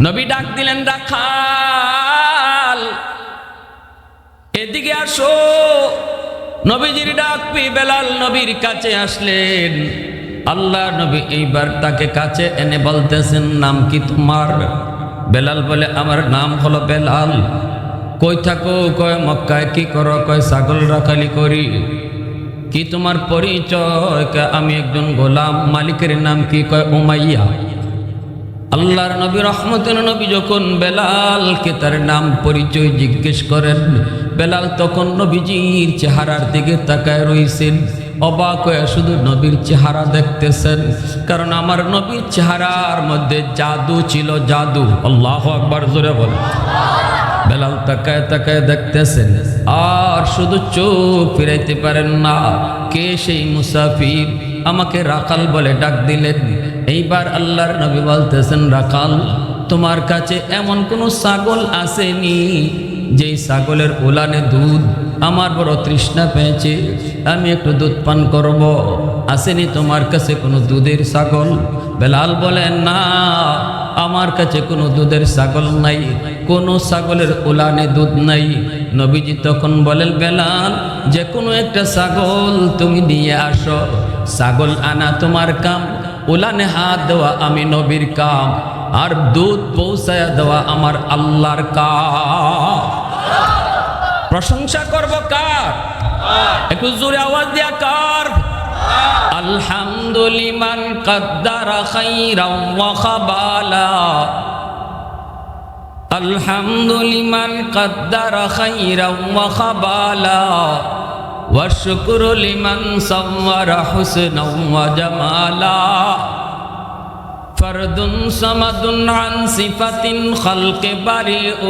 নবী ডাক দিলেন, রাখাল। এদিকে আসো। নবীজির ডাক পি বেলাল নবীর কাছে আসলেন। আল্লাহ নবী এইবার তাকে কাছে এনে বলতেছেন, নাম কি তোমার? বেলাল বলে, আমার নাম হলো বেলাল। কই থাকো কয় মক্কায়, কি করো কয় ছাগল রাখালি করি? কি তোমার পরিচয়? আমি একজন গোলাম? মালিকের নাম কি? কয় উমাইয়া। আল্লাহর নবী, রহমতের নবী যখন বেলালকে তার নাম পরিচয় জিজ্ঞেস করেন, বেলাল তখন নবীজির চেহারার দিকে তাকায় রইছেন। অবাক হয়ে শুধু নবীর চেহারা দেখতেছেন, কারণ আমার নবীর চেহারার মধ্যে জাদু ছিল জাদু। আল্লাহ আকবার, জোরে বলে। বেলাল তাকায় তাকায় দেখতেছেন, আর শুধু চোখ ফিরাইতে পারেন না, কে সেই মুসাফির? আমাকে রাখাল বলে ডাক দিলেন। এইবার আল্লাহর নবী বলতেছেন রাখাল তোমার কাছে এমন কোনো ছাগল আসেনি যেই ছাগলের উলানে দুধ আমার বড় তৃষ্ণা পেয়েছে। আমি একটু দুধ পান করব। আসেনি তোমার কাছে কোনো দুধের ছাগল? বেলাল বলেন, না, আমার কাছে কোনো দুধের ছাগল নাই, কোনো ছাগলের উলানে দুধ নাই। নবীজি তখন বলেন, বেলাল, যে কোনো একটা ছাগল তুমি নিয়ে আসো। ছাগল আনা তোমার কাম উলানে হাত দেওয়া আমি নবীর কাম, আর দুধ পৌঁছায়া দেওয়া আমার আল্লাহর কাম। প্রশংসা করব কার? একটু জোরে আওয়াজ দিয়া কার? আলহামদুলিমান কদ্দারা খাইরাম ওয়া খাবালা। আলহামদুলিমান কদ্দারা খাইরাম ওয়া খাবালা। والشكر لمن صور حسنا وجمالا فرد صمد عن صفة خلق بريء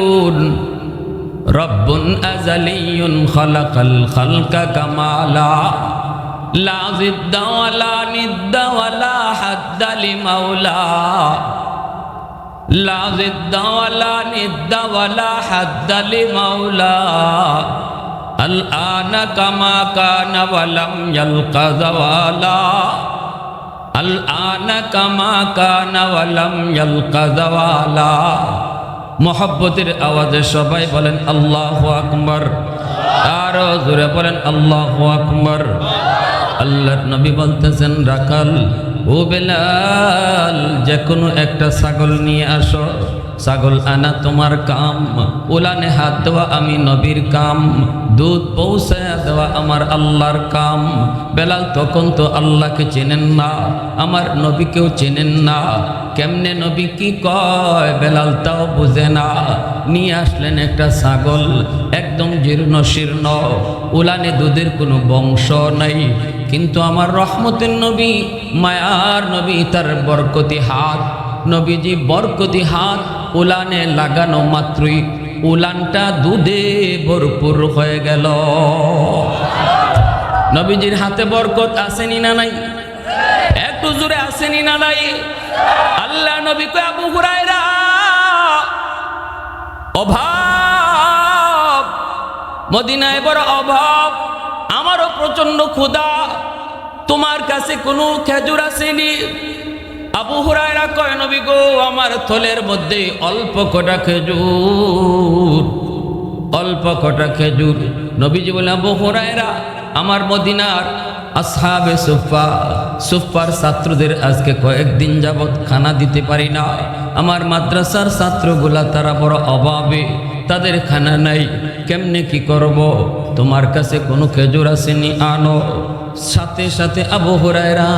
رب أزلي خلق الخلق كمالا لا ضد ولا ند ولا حد لمولا لا ضد ولا ند ولا حد لمولا الآن كما كان ولم يلق زوالا الآن كما كان ولم يلق زوالا মোহব্বতের আওয়াজে সবাই বলেন আল্লাহ আকবর আরো জোরে বলেন আল্লাহ আকবর আল্লাহর নবী বলতেছেন রাখাল ও বেলাল, যে কোনো একটা ছাগল নিয়ে আসো। ছাগল আনা তোমার কাম। উলানে হাত দেওয়া আমি নবীর কাম। দুধ পৌঁছায়া দেওয়া আমার আল্লাহর কাম। বেলাল তখন তো আল্লাহকে চেনেন না, আমার নবীকেও চেনেন না। কেমনে নবী কি কয়, বেলাল তাও বুঝে না। নিয়ে আসলেন একটা ছাগল, একদম জীর্ণ শীর্ণ। উলানে দুধের কোনো বংশ নাই। কিন্তু আমার রহমতের নবী, মায়ার নবী, তার বরকতি হাত। নবীজি বরকতি হাত, উলানে লাগানো মাত্রই। উলানটা দুধে ভরপুর হয়ে গেল। নবীজির হাতে বরকত আসেনি না নাই? একটু জোরে আসেনি না নাই? আল্লাহ নবী কয়, আবু হুরায়রা, অভাব, মদিনায় বড় অভাব প্রচণ্ড ক্ষুধা। তোমার কাছে কোনো খেজুর আসেনি। আবু হুরায়রা কয়, নবী গো, আমার থলের মধ্যে অল্প কটা খেজুর, অল্প কটা খেজুর। নবীজি বলে আবু হুরায়রা, আমার মদিনার আসহাবে সুফা সুফার ছাত্রদের আজকে কয়েকদিন যাবৎ খানা দিতে পারি না আমার মাদ্রাসার ছাত্রগুলা তারা বড় অভাবে, তাদের খানা নাই। কেমনে কি করব? তোমার কাছে কোনো খেজুর আসেনি, আনো। সাথে সাথে আবু হুরায়রা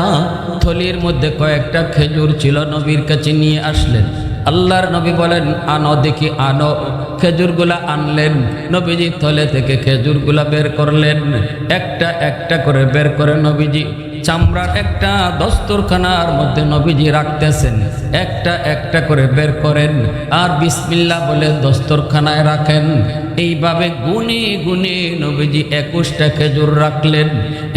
থলির মধ্যে কয়েকটা খেজুর ছিল, নবীর কাছে নিয়ে আসলেন। আল্লাহর নবী বলেন, আনো দেখি, আনো। খেজুরগুলা আনলেন, নবীজি থলে থেকে খেজুরগুলা বের করলেন। একটা একটা করে বের করে নবীজি চামড়ার একটা দস্তরখানার মধ্যে নবীজি রাখতেছেন। একটা একটা করে বের করেন। আর বিসমিল্লা বলে দস্তরখানায় রাখেন। এইভাবে গুনে গুনে নবীজি একুশটা খেজুর রাখলেন।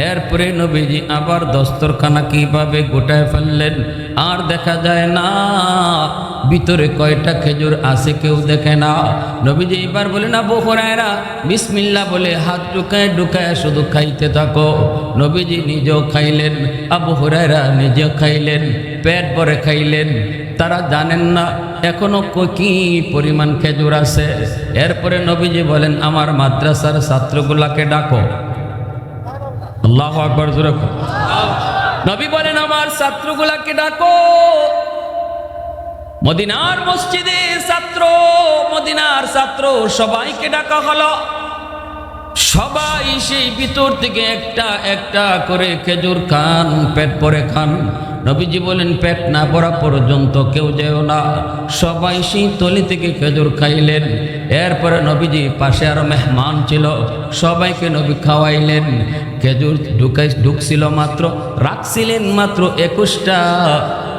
এরপরে নবীজি আবার দস্তরখানা কীভাবে গোটায় ফেললেন? আর দেখা যায় না, ভিতরে কয়টা খেজুর আছে কেউ দেখে না। নবীজি এবার বলে না বহরায়রা বিসমিল্লা বলে হাত ঢুকায় ঢুকায় শুধু খাইতে থাকো। নবীজি নিজেও খাইলেন, আবু হুরায়রা নিজেও খাইলেন। পেট ভরে খাইলেন। তারা জানেন না, এখনও ক- পরিমাণ খেজুর আছে। এরপরে নবীজি বলেন, আমার মাদ্রাসার ছাত্রগুলাকে ডাকো। আল্লাহ আকবর নবী বলেন, আমার ছাত্রগুলাকে ডাকো। মদিনার মসজিদে ছাত্র, মদিনার ছাত্র, সবাইকে ডাকা হলো। সবাই সেই ভিতর থেকে একটা একটা করে খেজুর খান, পেট পরে খান। নবীজি বলেন, পেট না পড়া পর্যন্ত কেউ যেও না। সবাই সেই তলি থেকে খেজুর খাইলেন। এরপরে নবীজি পাশে আরও মেহমান ছিল, সবাইকে নবী খাওয়াইলেন। খেজুর ঢুকাই ঢুকছিল মাত্র, রাখছিলেন মাত্র একুশটা।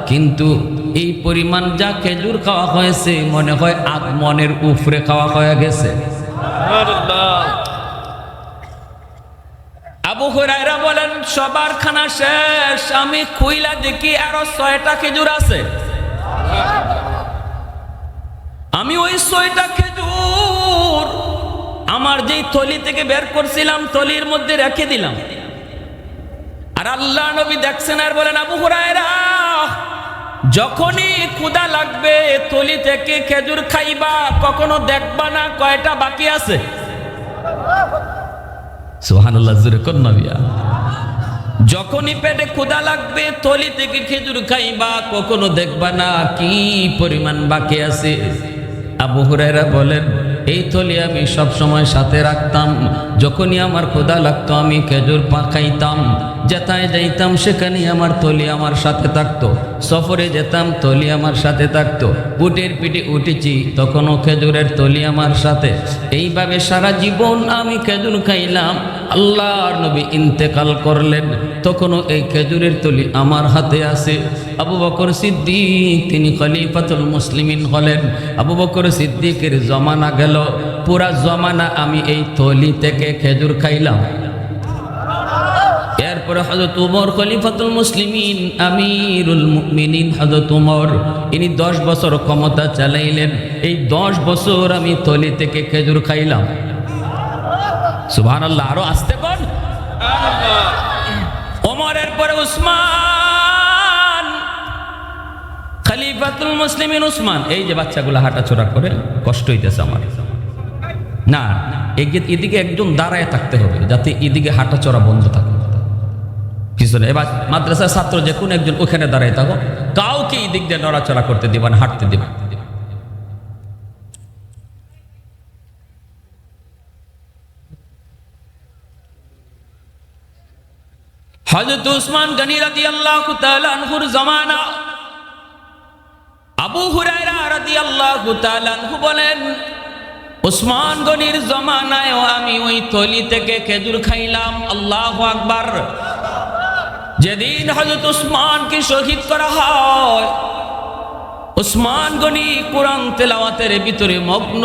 কিন্তু এই পরিমাণ যা খেজুর খাওয়া হয়েছে, মনে হয় আগমনের উফরে খাওয়া হয়ে গেছে। আবু হুরায়রা বলেন, সবার খানা শেষ। আমি খুইলা দেখি আরও ছয়টা খেজুর আছে। আমি ওই ছয়টা খেজুর আমার যেই থলি থেকে বের করছিলাম, থলির মধ্যে রেখে দিলাম। আর আল্লাহ নবী দেখছেন আর বলেন, আবু হুরায়রা, যখনই ক্ষুদা লাগবে, থলি থেকে খেজুর খাইবা, কখনো দেখবা না কয়টা বাকি আছে? যখনই পেটে ক্ষুদা লাগবে, থলি থেকে খেজুর খাইবা, কখনো দেখবা না কি পরিমাণ বাকি আছে। আবু হুরাইরা বলেন, এই থলি আমি সব সময় সাথে রাখতাম। যখনই আমার ক্ষুদা লাগতো, আমি খেজুর পা খাইতাম। যেথায় যাইতাম সেখানে আমার থলি আমার সাথে থাকতো। সফরে যেতাম থলি আমার সাথে থাকতো। উটের পিঠে উঠেছি, তখনও খেজুরের থলি আমার সাথে। এইভাবে সারা জীবন আমি খেজুর খাইলাম। আল্লাহর নবী ইন্তেকাল করলেন, তখনও এই খেজুরের তলি আমার হাতে আছে। আবু বকর সিদ্দিক, তিনি খলিফাতুল মুসলিমিন হলেন। আবু বকর সিদ্দিকের জমানা গেল। পুরা জমানা আমি এই থলি থেকে খেজুর খাইলাম। এরপরে হজরত উমর খলিফাতুল মুসলিমিন, আমিরুল মুমিনিন হজরত উমর, ইনি দশ বছর ক্ষমতা চালাইলেন। এই দশ বছর আমি থলি থেকে খেজুর খাইলাম। সুবহান আল্লাহ আরও আসতে কোন ওমরের পরে উসমান, খলিফাতুল মুসলিমিন উসমান। এই যে বাচ্চাগুলো হাঁটাচড়া করে, কষ্ট হইতেছে আমার। না এদিকে একজন দাঁড়ায় থাকতে হবে, যাতে এদিকে হাঁটাচড়া বন্ধ থাকে। পিছনে এবার মাদ্রাসার ছাত্র যে কোন একজন ওখানে দাঁড়ায় থাকো, কাউকে এই দিক দিয়ে নড়াচড়া করতে দিবা না, হাঁটতে দিবা। হজরত উসমান গনি জামানা, আবু হুরায়রা বলেন, উসমান গনির জমানায় আমি ওই থলি থেকে খেজুর খাইলাম, আল্লাহু আকবার। যেদিন হজরত উসমানকে শহীদ করা হয়, উসমান গনি কোরআন তেলাওয়াতের ভিতরে মগ্ন।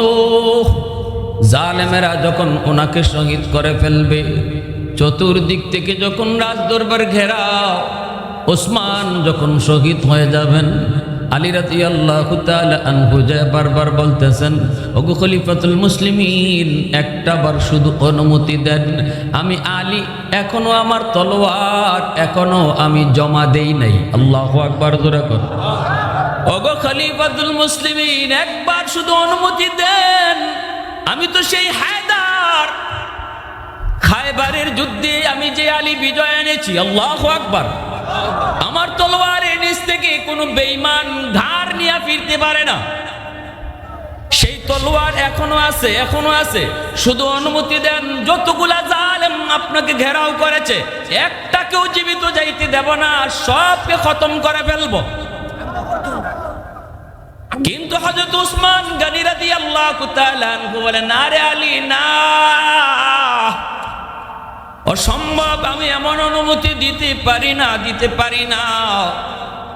জালেমেরা যখন ওনাকে শহীদ করে ফেলবে, চতুর্দিক থেকে যখন রাজ দরবার ঘেরা ওসমান যখন শহীদ হয়ে যাবেন আলী রাতি আল্লাহ বারবার বলতেছেন, ওগু খলিফাতুল মুসলিমিন, একটা বার শুধু অনুমতি দেন। আমি আলী, এখনও আমার তলোয়ার, এখনও আমি জমা দেই নাই। আল্লাহ আকবার, জোরে কর। ওগো খলিফাতুল মুসলিমিন, একবার শুধু অনুমতি দেন। আমি তো সেই হায়দার। খায়বারের যুদ্ধে আমি যে আলী বিজয় এনেছি, আল্লাহ আকবার। আমার তলোয়ারের নিচ থেকে কোনো বেইমান ধার নিয়ে ফিরতে পারে না। সেই তলোয়ার এখনও আছে এখনও আছে। শুধু অনুমতি দেন, যতগুলা জালেম আপনাকে ঘেরাও করেছে, একটাকেও জীবিত যাইতে দেব না সবকে খতম করে ফেলব। কিন্তু হজরত উসমান গানিরা দিয়ে আল্লাহ বলে না রে আলী, না। অসম্ভব, আমি এমন অনুমতি দিতে পারি না, দিতে পারি না।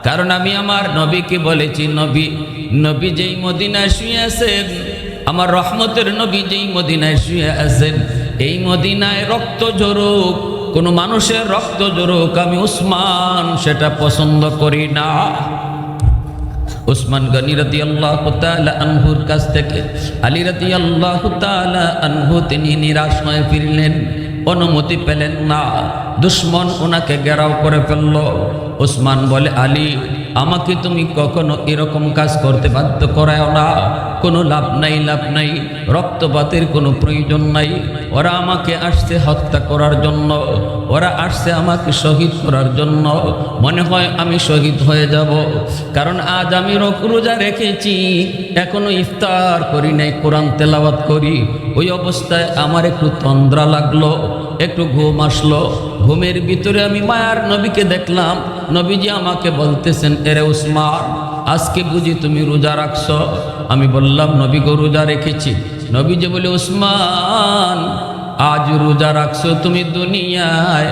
কারণ আমি আমার নবীকে বলেছি, নবী নবী যেই মদিনায় শুয়ে আছেন, আমার রহমতের নবী যেই মদিনায় শুয়ে আছেন, এই মদিনায় রক্ত জরুক কোনো মানুষের রক্ত জরুক আমি উসমান সেটা পছন্দ করি না। উসমান গনি রতি আল্লাহ আনহুর কাছ থেকে, আলী রতি আল্লাহ আনহু, তিনি নিরাশ হয়ে ফিরলেন। অনুমতি পেলেন না। দুশ্মন ওনাকে গেরাও করে ফেলল। ওসমান বলে আলী আমাকে তুমি কখনো এরকম কাজ করতে বাধ্য করায় না। কোনো লাভ নাই লাভ নাই। রক্তপাতের কোনো প্রয়োজন নাই। ওরা আমাকে আসছে হত্যা করার জন্য। ওরা আসছে আমাকে শহীদ করার জন্য। মনে হয় আমি শহীদ হয়ে যাব। কারণ আজ আমি রোজা রেখেছি। এখনও ইফতার করি নাই, কোরআন তেলাওয়াত করি। ওই অবস্থায় আমার একটু তন্দ্রা লাগল, একটু ঘুম আসলো। ঘুমের ভিতরে আমি মায়ার নবীকে দেখলাম। নবীজি আমাকে বলতেছেন, এরে উসমান, আজকে বুঝি তুমি রোজা রাখছো? আমি বললাম, নবী গো, রোজা রেখেছি। নবীজি বলে, উসমান, আজ রোজা রাখছো তুমি দুনিয়ায়।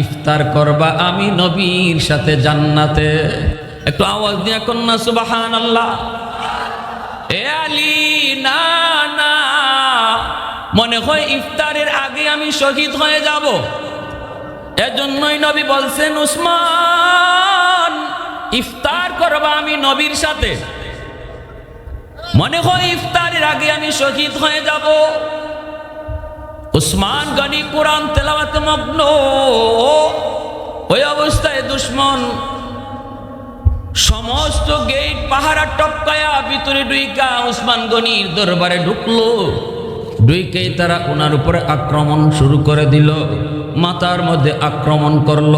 ইফতার করবা আমি নবীর সাথে জান্নাতে। একটু আওয়াজ দিয়ে কন্যা সুবাহান আল্লাহ এ আলী, না না। মনে হয় ইফতারের আগে আমি শহীদ হয়ে যাব। এজন্যই নবী বলছেন, উসমান, ইফতার করবা আমি নবীর সাথে। মনে হয় ইফতারের আগে আমি শহীদ হয়ে যাব। উসমান গনি কোরআন তেলাওয়াতে মগ্ন। ওই অবস্থায় দুশ্মন সমস্ত গেট পাহারা টপকায়া ভিতরে ডুইকা উসমান গনির দরবারে ঢুকলো। ডুইকেই তারা ওনার উপরে আক্রমণ শুরু করে দিল। মাথার মধ্যে আক্রমণ করল।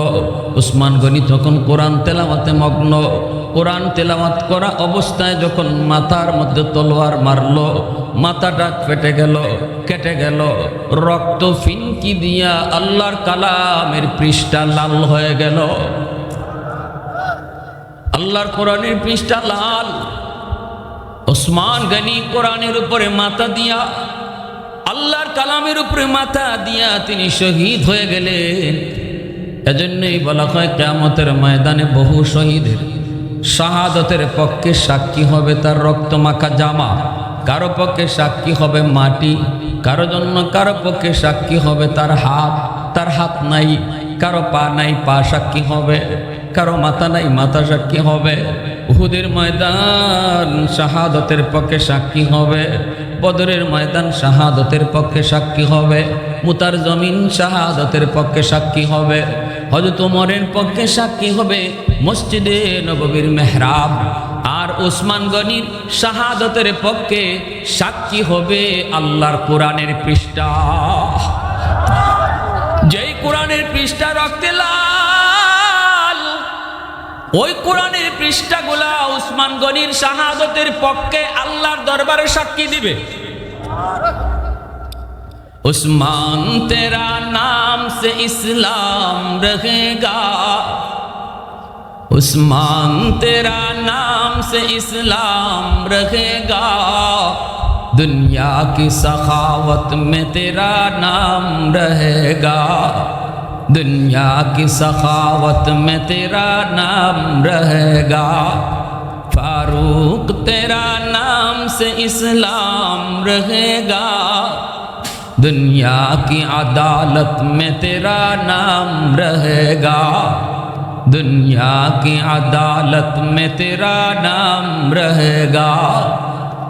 উসমান গনি তখন কোরআন তেলাওয়াতে মগ্ন। কোরআন তেলাওয়াত করা অবস্থায় যখন মাথার মধ্যে তলোয়ার মারলো, মাথাটা ফেটে গেল, কেটে গেল। রক্ত ফিনকি দিয়া আল্লাহর কালামের পৃষ্ঠা লাল হয়ে গেল। আল্লাহর কোরআনের পৃষ্ঠা লাল। ওসমান গনি কোরআনের উপরে মাথা দিয়া আল্লাহর কালামের উপরে মাথা দিয়া তিনি শহীদ হয়ে গেলেন। এজন্যই বলা হয় কেমতের ময়দানে বহু শহীদের শাহাদতের পক্ষে সাক্ষী হবে তার রক্তমাখা জামা। কারও পক্ষে সাক্ষী হবে মাটি, কারও জন্য কারও পক্ষে সাক্ষী হবে তার হাত তার হাত নাই, কারও পা নাই, পা সাক্ষী হবে, কারও মাথা নাই, মাথা সাক্ষী হবে। উহুদের ময়দান শাহাদতের পক্ষে সাক্ষী হবে। বদরের ময়দান শাহাদতের পক্ষে সাক্ষী হবে। মুতার জমিন শাহাদতের পক্ষে সাক্ষী হবে। হজরত উমরের পক্ষে সাক্ষী হবে মসজিদে নববীর মেহরাব। আর ওসমান গনির শাহাদতের পক্ষে সাক্ষী হবে আল্লাহর কোরআনের পৃষ্ঠা। যেই কোরআনের পৃষ্ঠা রক্তে লাল ওই কোরআনের পৃষ্ঠাগুলা উসমান গনির শাহাদতের পক্ষে আল্লাহর দরবারে সাক্ষী দিবে। উসমান, তেরা নাম সে ইসলাম রহেগা। উসমান, তেরা নাম সে ইসলাম রহেগা। দুনিয়া কি সখাওত মে তেরা নাম রহেগা। दुनिया की सखावत में तेरा नाम रहेगा। फारूक तेरा नाम से इस्लाम रहेगा। दुनिया की अदालत में तेरा नाम रहेगा। दुनिया की अदालत में तेरा नाम रहेगा।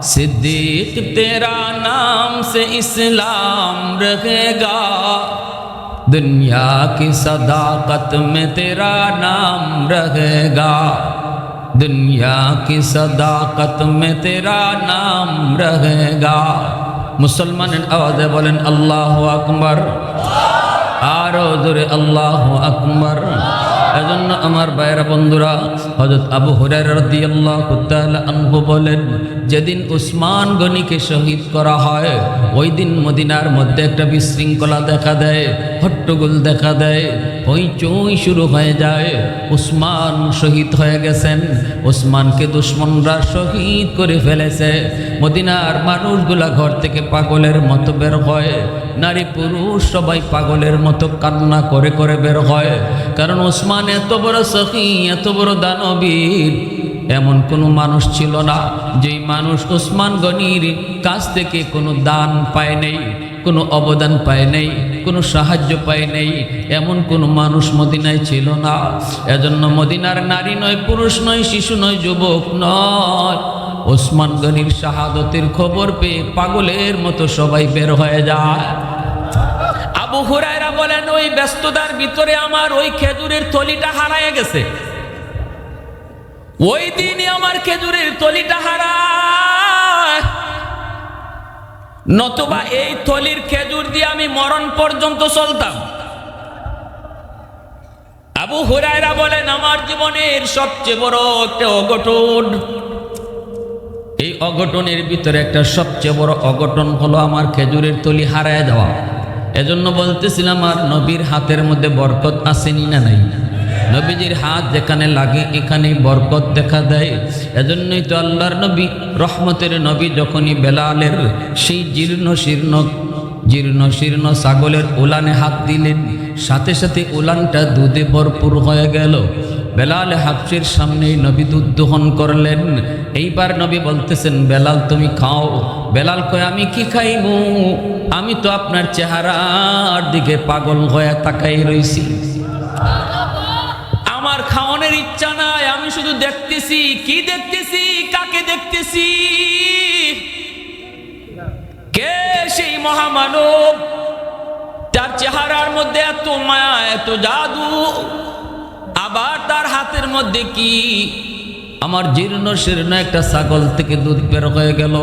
सिद्दीक तेरा नाम से इस्लाम रहेगा। दुनिया की सदाकत में तेरा नाम रहेगा दुनिया की सदाकत में तेरा नाम रहेगा মুসলমানের আওয়াজে বলেন আল্লাহ আকবর আরো জোরে আল্লাহ আকবর এজন্য আমার বাইরা বন্ধুরা হজরত আবু আনহু বলেন, যেদিন উসমান গনিকে শহীদ করা হয় ওই দিন মদিনার মধ্যে একটা বিশৃঙ্খলা দেখা দেয়, হট্টগোল দেখা দেয়, হইচই শুরু হয়ে যায়। উসমান শহীদ হয়ে গেছেন, উসমানকে দুশ্মনরা শহীদ করে ফেলেছে। মদিনার মানুষগুলা ঘর থেকে পাগলের মতো বের হয়, নারী পুরুষ সবাই পাগলের মতো কান্না করে করে বের হয়। কারণ ওসমান এত বড় সখী, এত বড় দানবীর। এমন কোনো মানুষ ছিল না, যেই মানুষ ওসমান গনির কাছ থেকে কোনো দান পায় নেই, কোনো অবদান পায় নেই, কোনো সাহায্য পায় নেই। এমন কোনো মানুষ মদিনায় ছিল না। এজন্য মদিনার নারী নয়, পুরুষ নয়, শিশু নয়, যুবক নয়। ওসমান গনির শাহাদতের খবর পেয়ে পাগলের মতো সবাই বের হয়ে যায়। হুরায়রা বলেন, ওই ব্যস্ততার ভিতরে আমার ওই খেজুরের থলিটা হারায় গেছে। ওই দিনই আমার খেজুরের তলিটা হারায়। নতুবা এই থলির খেজুর দিয়ে আমি মরণ পর্যন্ত চলতাম। আবু হুরায়রা বলেন, আমার জীবনের সবচেয়ে বড় একটা অঘটন। এই অঘটনের ভিতরে একটা সবচেয়ে বড় অঘটন হলো আমার খেজুরের তলি হারায় যাওয়া এজন্য বলতেছিলাম, আর নবীর হাতের মধ্যে বরকত আসেনি না নাই? নবীজির হাত যেখানে লাগে, এখানেই বরকত দেখা দেয়। এজন্যই তো আল্লাহর নবী, রহমতের নবী যখনই বেলালের সেই জীর্ণ শীর্ণ জীর্ণ শীর্ণ ছাগলের উলানে হাত দিলেন সাথে সাথে উলানটা দুধে ভরপুর হয়ে গেল। বেলাল হাফসির সামনেই নবী দুধ দোহন করলেন। এইবার নবী বলতেছেন, বেলাল, তুমি খাও। বেলাল কয়, আমি কি খাইবো? আমি তো আপনার চেহারার দিকে পাগল হয়ে তাকাই রইছি। আমার খাওয়ানোর ইচ্ছা নাই, আমি শুধু দেখতেছি। কি দেখতেছি? কাকে দেখতেছি? কে সেই মহামানব? তার চেহারার মধ্যে এত মায়া, এত জাদু। আবার তার হাতের মধ্যে কি? আমার জীর্ণ শীর্ণ একটা ছাগল থেকে দুধ বের হয়ে গেল।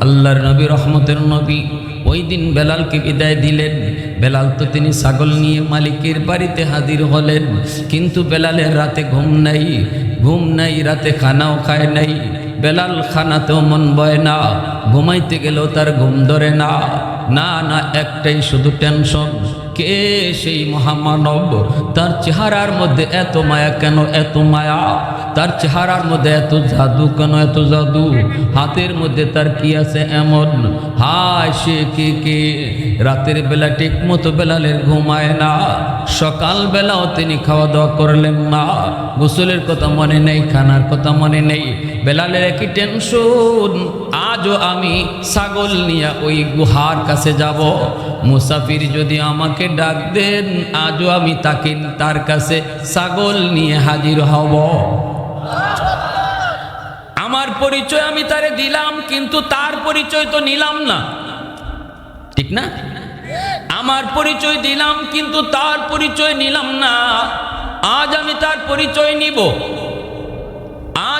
আল্লাহর নবী, রহমতের নবী, ওই দিন বেলালকে বিদায় দিলেন। বেলাল তো তিনি ছাগল নিয়ে মালিকের বাড়িতে হাজির হলেন। কিন্তু বেলালের রাতে ঘুম নাই ঘুম নাই, রাতে খানাও খায় নাই। বেলাল খানাতেও মন বয় না, ঘুমাইতে গেলেও তার ঘুম ধরে না। না না, একটাই শুধু টেনশন কে সেই মহামানব? তার চেহারার মধ্যে এত মায়া কেন? এত মায়া। তার চেহারার মধ্যে এত জাদু কেন? এত জাদু। হাতের মধ্যে তার কি আছে এমন? হায়, সে কে কে? রাতের বেলা ঠিক মতো বেলালের ঘুমায় না। সকাল বেলাও তিনি খাওয়া দাওয়া করলেন না। গোসলের কথা মনে নেই, খানার কথা মনে নেই। বেলালের কি টেনশন আজও আমি ছাগল নিয়ে ওই গুহার কাছে যাব। মুসাফির যদি আমাকে ডাক দেন, আজও আমি তাকে তার কাছে ছাগল নিয়ে হাজির হব। আমার পরিচয় আমি তারে দিলাম, কিন্তু তার পরিচয় তো নিলাম না। ঠিক না? আমার পরিচয় দিলাম, কিন্তু তার পরিচয় নিলাম না। আজ আমি তার পরিচয় নিব।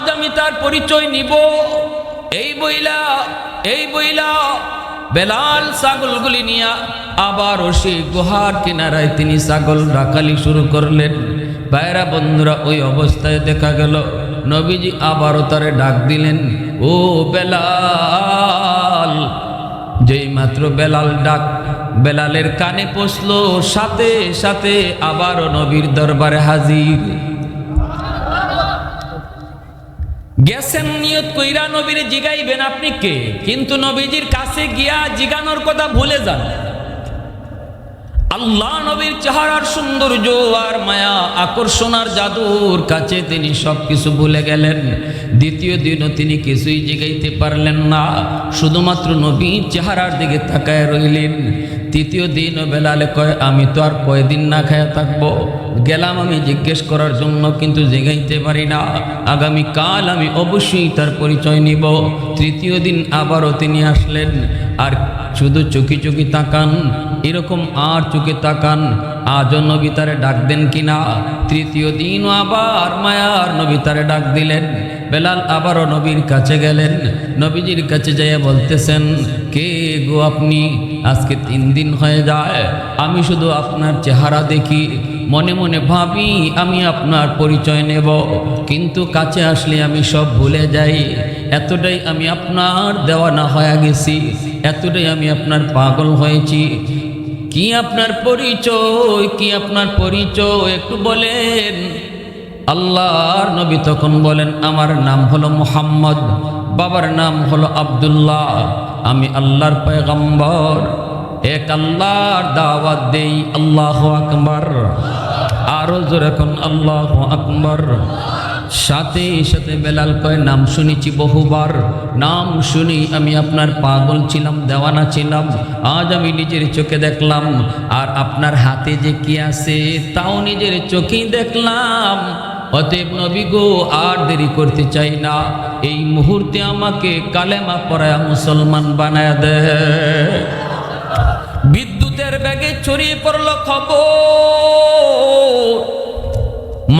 আজ আমি তার পরিচয় নিব। এই বইলা এই বইলা বেলাল ছাগলগুলি নিয়া আবারও সেই গুহার কিনারায় তিনি ছাগল রাখালি শুরু করলেন। বাইরা বন্ধুরা, ওই অবস্থায় দেখা গেল, নবীজি আবারও তারে ডাক দিলেন, ও বেলাল! যেই মাত্র বেলাল ডাক, বেলালের কানে পৌঁছলো, সাথে সাথে আবারও নবীর দরবারে হাজির। গেছেন নিয়ত কইরা নবীর জিগাইবেন আপনি কে? কিন্তু নবীজির কাছে গিয়া জিগানোর কথা ভুলে যান। আল্লাহ নবীর চেহারার সৌন্দর্য আর মায়া আকর্ষণার জাদুর কাছে তিনি সব কিছু ভুলে গেলেন। দ্বিতীয় দিনও তিনি কিছুই জিগাইতে পারলেন না। শুধুমাত্র নবীর চেহারার দিকে তাকায় রইলেন। তৃতীয় দিনও বেলালে কয়, আমি তো আর কয়দিন না খায়া থাকব। গেলাম আমি জিজ্ঞেস করার জন্য, কিন্তু জেগাইতে পারি না। আগামী কাল আমি অবশ্যই তার পরিচয় নিব। তৃতীয় দিন আবারও তিনি আসলেন। আর শুধু চুকি চুকি তাকান, এরকম আর চোখে তাকান, আজও নবী তারে ডাক দেন কিনা? তৃতীয় দিনও আবার মায়ার নবী তারে ডাক দিলেন। বেলাল আবারও নবীর কাছে গেলেন। নবীজির কাছে যাইয়া বলতেছেন, কে গো আপনি? আজকে তিন দিন হয়ে যায়। আমি শুধু আপনার চেহারা দেখি। মনে মনে ভাবি, আমি আপনার পরিচয় নেব। কিন্তু কাছে আসলে আমি সব ভুলে যাই। এতটাই আমি আপনার দেওয়া না হয়ে গেছি। এতটাই আমি আপনার পাগল হয়েছি। কি আপনার পরিচয়? কি আপনার পরিচয়? একটু বলেন। আল্লাহর নবী তখন বলেন, আমার নাম হলো মোহাম্মদ, বাবার নাম হলো আব্দুল্লাহ, আমি আল্লাহর পয়গম্বর। এক আল্লাহর দাওয়াত দেই, আল্লাহ আকবর। আরও জোরে এখন আল্লাহ আকবর। সাথে সাথে বেলাল কয়, নাম শুনেছি বহুবার, নাম শুনি আমি আপনার পাগল ছিলাম, দেওয়ানা ছিলাম, আজ আমি নিজের চোখে দেখলাম, আর আপনার হাতে যে কি আছে, তাও নিজের চোখেই দেখলাম। অতএব নবী গো, আর দেরি করতে চাই না। এই মুহূর্তে আমাকে কালেমা পড়ায় মুসলমান বানায় দে। বিদ্যুতের ব্যাগে ছড়িয়ে পড়ল খবর।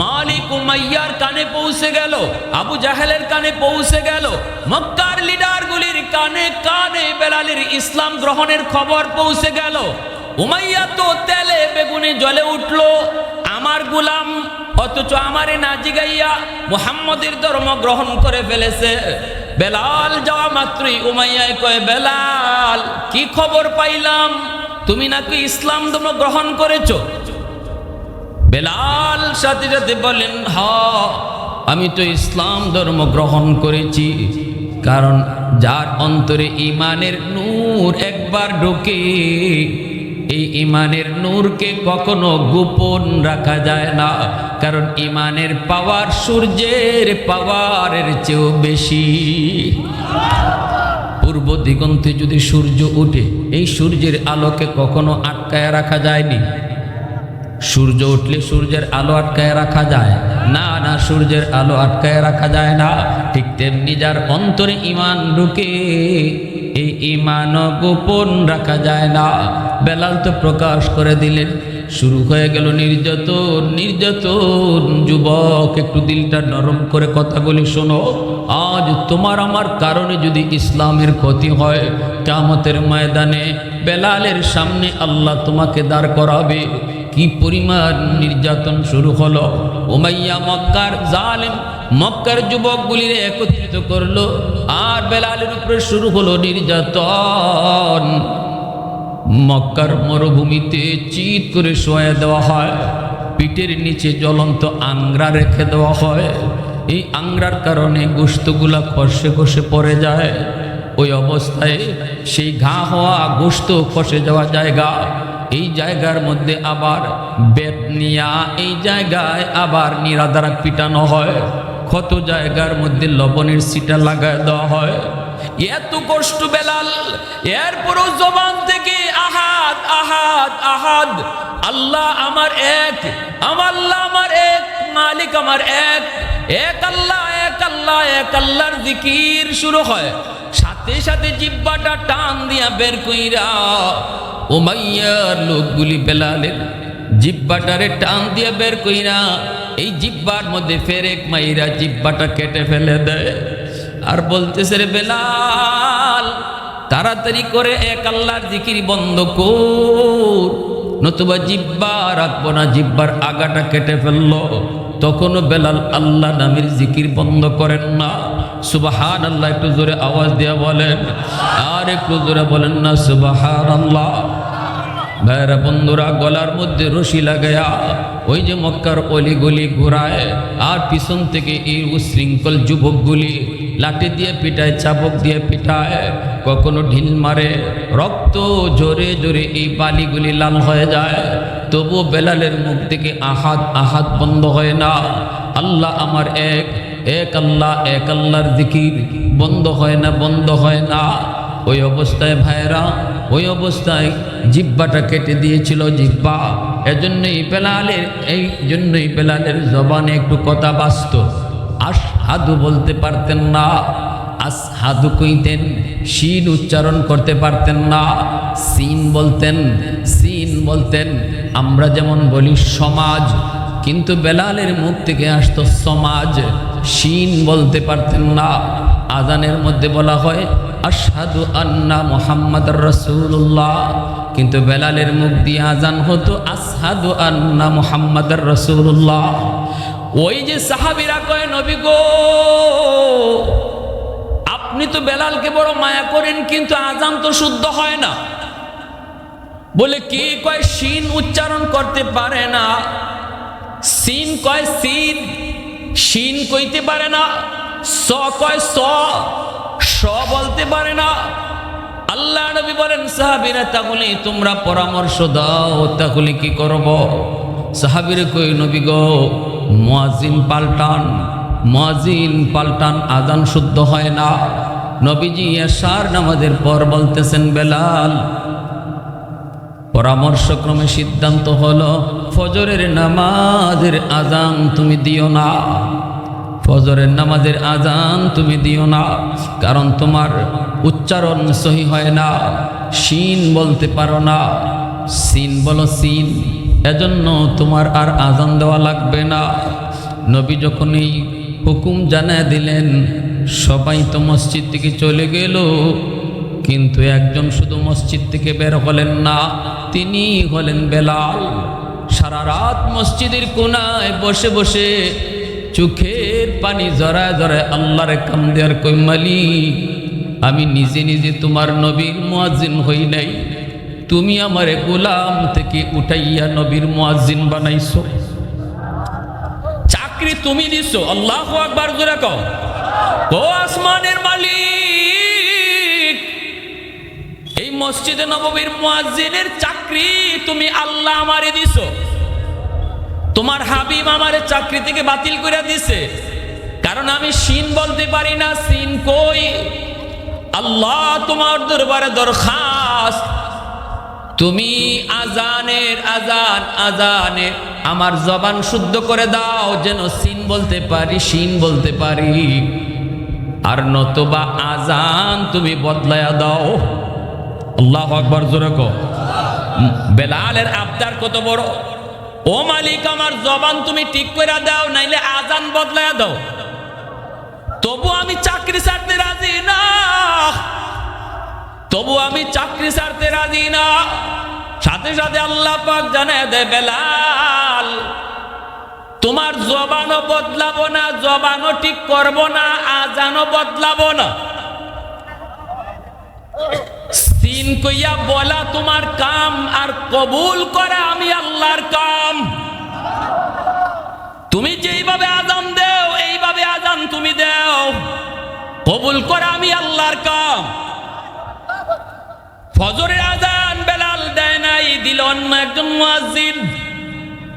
মালিকুম উমাইয়ার কানে পৌঁছে গেল, আবু জাহেলের কানে পৌঁছে গেল, মক্কার লিডারগুলির কানে কানে বেলালের ইসলাম গ্রহণের খবর পৌঁছে গেল। উমাইয়া তো তেলে বেগুনে জলে উঠল আমার গুলাম, অথচ আমারে না জিগাইয়া মুহাম্মদের ধর্ম গ্রহণ করে ফেলেছে। বেলাল যাওয়া মাত্রই উমাইয়ায় কয়, বেলাল, কি খবর পাইলাম? তুমি নাকি ইসলাম ধর্ম গ্রহণ করেছ? বেলাল সাথে সাথে বলেন হ, আমি তো ইসলাম ধর্ম গ্রহণ করেছি, কারণ যার অন্তরে ইমানের নূর একবার ঢোকে এই ইমানের নূরকে কখনো গোপন রাখা যায় না। কারণ ইমানের পাওয়ার সূর্যের পাওয়ারের চেয়েও বেশি। পূর্ব দিগন্তে যদি সূর্য উঠে, এই সূর্যের আলোকে কখনো আটকায় রাখা যায়নি। সূর্য উঠলে সূর্যের আলো আটকায় রাখা যায়। না না, সূর্যের আলো আটকায় রাখা যায় না। ঠিক তেমনি যার অন্তরে ইমান ঢুকে, এই ইমান গোপন রাখা যায় না। বেলাল তো প্রকাশ করে দিলেন, শুরু হয়ে গেল নির্যাতন নির্যাতন। যুবক, একটু দিলটা নরম করে কথা কথাগুলি শোনো। আজ তোমার আমার কারণে যদি ইসলামের ক্ষতি হয় কামতের ময়দানে বেলালের সামনে আল্লাহ তোমাকে দাঁড় করাবে। কি পরিমাণ নির্যাতন শুরু হলো? ওমাইয়া মক্কার জালেম, মক্কার যুবকগুলির একত্রিত করল আর বেলালের উপরে শুরু হলো নির্যাতন। মক্কার মরুভূমিতে চিৎ করে শোয়া দেওয়া হয়, পিঠের নিচে জ্বলন্ত আংরা রেখে দেওয়া হয়। এই আংরার কারণে গোস্তগুলা খসে খসে পড়ে যায়। ওই অবস্থায় সেই ঘা হওয়া গোস্ত খসে যাওয়া জায়গা এই জায়গার মধ্যে আবার বেত নিয়া, এই জায়গায় আবার নিরা দ্বারা পিটানো হয়। ক্ষত জায়গার মধ্যে লবণের সিটা লাগায় দেওয়া হয়। এত কষ্ট বেলাল, এরপরও জবান থেকে আহাদ আহাদ আহাদ আল্লাহ আমার এক, আমার আমার এক, মালিক আমার এক। এক আল্লাহ এক আল্লাহর জিকির শুরু হয়। সাথে সাথে জিব্বাটা টান দিয়া বের কইরা ওমাইয়ার লোকগুলি বেলালের জিব্বাটারে টান দিয়ে বের কইরা, এই জিব্বার মধ্যে ফেরেক মাইরা জিব্বাটা কেটে ফেলে দেয়। আর বলতেছে রে বেলাল, তাড়াতাড়ি করে এক আল্লাহর জিকির বন্ধ কর। নতুবা জিব্বা রাখব না, জিব্বার আগাটা কেটে ফেলল। তখনও বেলাল আল্লাহ নামের জিকির বন্ধ করেন না। সুবাহান আল্লাহ একটু জোরে আওয়াজ দিয়ে বলেন। আর একটু জোরে বলেন না সুবাহান আল্লাহ ভাইরা বন্ধুরা, গলার মধ্যে রশি লাগায়া ওই যে মক্কার অলি গলি ঘোরায়, আর পিছন থেকে এই উশৃঙ্খল যুবকগুলি লাঠি দিয়ে পিটায়, চাবক দিয়ে পিটায় কখনো ঢিল মারে, রক্ত জোরে জোরে এই বালিগুলি লাল হয়ে যায়। তবু বেলালের মুখ থেকে আহাত আহাত বন্ধ হয় না। আল্লাহ আমার এক এক আল্লাহ, এক আল্লাহর দিকির বন্ধ হয় না, বন্ধ হয় না। ওই অবস্থায় ভাইরা ওই অবস্থায় জিব্বাটা কেটে দিয়েছিল জিব্বা এজন্যই বেলালের, এই জন্যই বেলালের জবানে একটু কথা বাঁচত আসাদু বলতে পারতেন না। আসহাদু কইতেন শিন উচ্চারণ করতে পারতেন না। সিন বলতেন সিন বলতেন, আমরা যেমন বলি সমাজ। কিন্তু বেলালের মুখ থেকে আসতো সমাজ। শিন বলতে পারতেন না। আজানের মধ্যে বলা হয় আসাদু আন্না মোহাম্মদ রসুল্লাহ কিন্তু বেলালের মুখ দিয়ে আজান হতো আসহাদু আন্না মোহাম্মদ রসুল্লাহ ওই যে সাহাবিরা কয়, নবী গো আপনি তো বেলালকে বড় মায়া করেন, কিন্তু আজান তো শুদ্ধ হয় না। বলে কি কয় শিন উচ্চারণ করতে পারে না? সিন কয় সিন শিন কইতে পারে না। স কয় স স বলতে পারে না। আল্লাহ নবী বলেন, সাহাবিরা, তাহলে তোমরা পরামর্শ দাও, তাহলে কি করব? সাহাবিরে কই নবী গো মুয়াজিন পাল্টান মুয়াজিন পাল্টান, আজান শুদ্ধ হয় না। নবীজি এশার নামাজের পর বলতেছেন, বেলাল, পরামর্শক্রমে সিদ্ধান্ত হলো, ফজরের নামাজের আজান তুমি দিও না। ফজরের নামাজের আজান তুমি দিও না, কারণ তোমার উচ্চারণ সহি হয় না, শিন বলতে পারো না। সিন বলো সিন এজন্য তোমার আর আজান দেওয়া লাগবে না। নবী যখন এই হুকুম জানায় দিলেন সবাই তো মসজিদ থেকে চলে গেল, কিন্তু একজন শুধু মসজিদ থেকে বের হলেন না তিনি হলেন বেলাল। সারা রাত মসজিদের কোনায় বসে বসে চোখের পানি জড়ায় জড়ায় আল্লাহর কাম দেওয়ার কৈমালি আমি নিজে নিজে তোমার নবীর মুয়াজ্জিন হই নাই। তুমি আমারে গোলাম থেকে উঠাইয়া নবীর মুয়াজ্জিন বানাইছো। চাকরি তুমি দিছো, আল্লাহ আকবার জোরে কও। ও আসমানের মালিক, এই মসজিদে নববীর মুয়াজ্জিনের চাকরি তুমি আল্লাহ আমারে দিছো। তোমার হাবিব আমারে চাকরি থেকে বাতিল করে দিছে। কারণ আমি সিন বলতে পারি না, সিন কই? আল্লাহ তোমার দরবারে দরখাস্ত। তুমি আজানের আজান আজানের আমার জবান শুদ্ধ করে দাও, যেন সিন বলতে পারি, সিন বলতে পারি। আর নতবা আজান তুমি বদলায়া দাও। আল্লাহ আকবর, জোরে বেলালের আবদার কত বড়? ও মালিক, আমার জবান তুমি ঠিক করে দাও, নাইলে আজান বদলায়া দাও। তবু আমি চাকরি ছাড়তে রাজি না। তবু আমি চাকরি ছাড়তে রাজি না। সাথে সাথে আল্লাহ পাক জানায় দে বেলাল তোমার জবানও বদলাবো না, জবানও ঠিক করব না, আজানও বদলাবো না। সিন কইয়া বলা তোমার কাম আর কবুল করা আমি আল্লাহর কাম। তুমি যেইভাবে আজান দেও, এইভাবে আজান তুমি দেও। কবুল করা আমি আল্লাহর কাম। ফজরের আজান বেলাল দেয় নাই, দিল অন্য একজন মুয়াজ্জিন।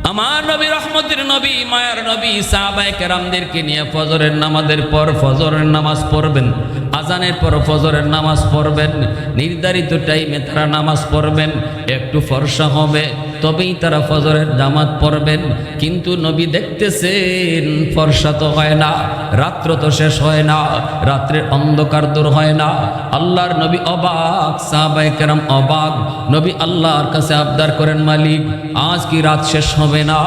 আমার নবী রহমতের নবী, মায়ার নবী, সাহাবায়ে কেরামদেরকে নিয়ে ফজরের নামাজের পর ফজরের নামাজ পড়বেন, আজানের পর ফজরের নামাজ পড়বেন, নির্ধারিত টাইমে তারা নামাজ পড়বেন, একটু ফর্সা হবে তবেই তারা ফজরের জামাত পড়বেন। কিন্তু নবী দেখতেছেন, ফর্সা তো হয় না, রাত্র তো শেষ হয় না, রাত্রের অন্ধকার দূর হয় না। আল্লাহর নবী অবাক, সাহাবায়ে কেরাম অবাক, নবী আল্লাহর কাছে আবদার করেন, মালিক, আজ কি রাত শেষ হবে না?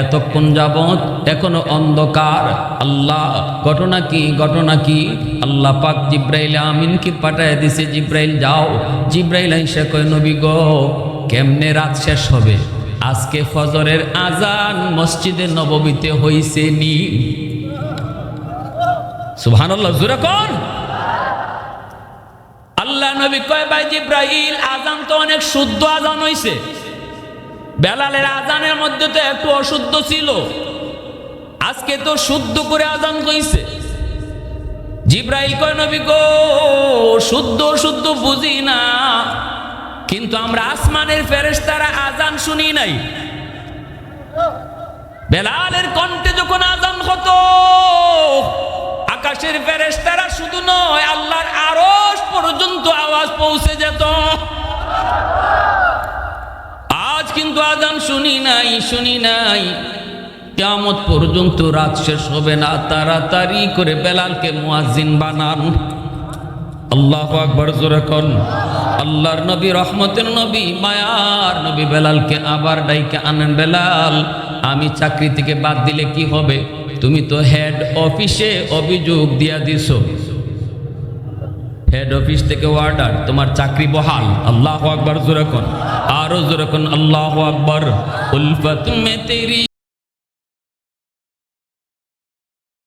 এতক্ষণ যাবত এখনও অন্ধকার। আল্লাহ, ঘটনা কি ঘটনা কি? আল্লাহ পাক জিব্রাইল আমিনকে পাঠায় দিছে, জিব্রাইল যাও। জিব্রাইল আইসা কয়, নবী গো কেমনে রাত শেষ হবে? আজকে ফজরের আজান মসজিদে নববীতে হইছে নি? আল্লাহ আজান তো অনেক শুদ্ধ আজান হইছে। বেলালের আজানের মধ্যে তো একটু অশুদ্ধ ছিল। আজকে তো শুদ্ধ করে আজান কইছে জিব্রাইল কয়, নবী গো, শুদ্ধ শুদ্ধ বুঝি না। কিন্তু আমরা আসমানের ফেরেশতারা আজান শুনি নাই। বেলালের কণ্ঠে যখন আজান হতো, আকাশের ফেরেশতারা শুধু নয়, আল্লাহর আরশ পর্যন্ত আওয়াজ পৌঁছে যেত। আজ কিন্তু আজান শুনি নাই শুনি নাই। কেমত পর্যন্ত রাত শেষ হবে না, তাড়াতাড়ি করে বেলালকে মুয়াজ্জিন বানান। আল্লাহ আকবর জোরে কন। আল্লাহর নবী, রহমতের নবী, মায়ার নবী বেলালকে আবার ডাইকে আনেন বেলাল। আমি চাকরি থেকে বাদ দিলে কি হবে? তুমি তো হেড অফিসে অভিযোগ দিয়া দিছো। হেড অফিস থেকে অর্ডার তোমার চাকরি বহাল। আল্লাহ আকবর জোরে কন। আরও জোরে কন, আল্লাহ আকবর। উলফত মে তেরি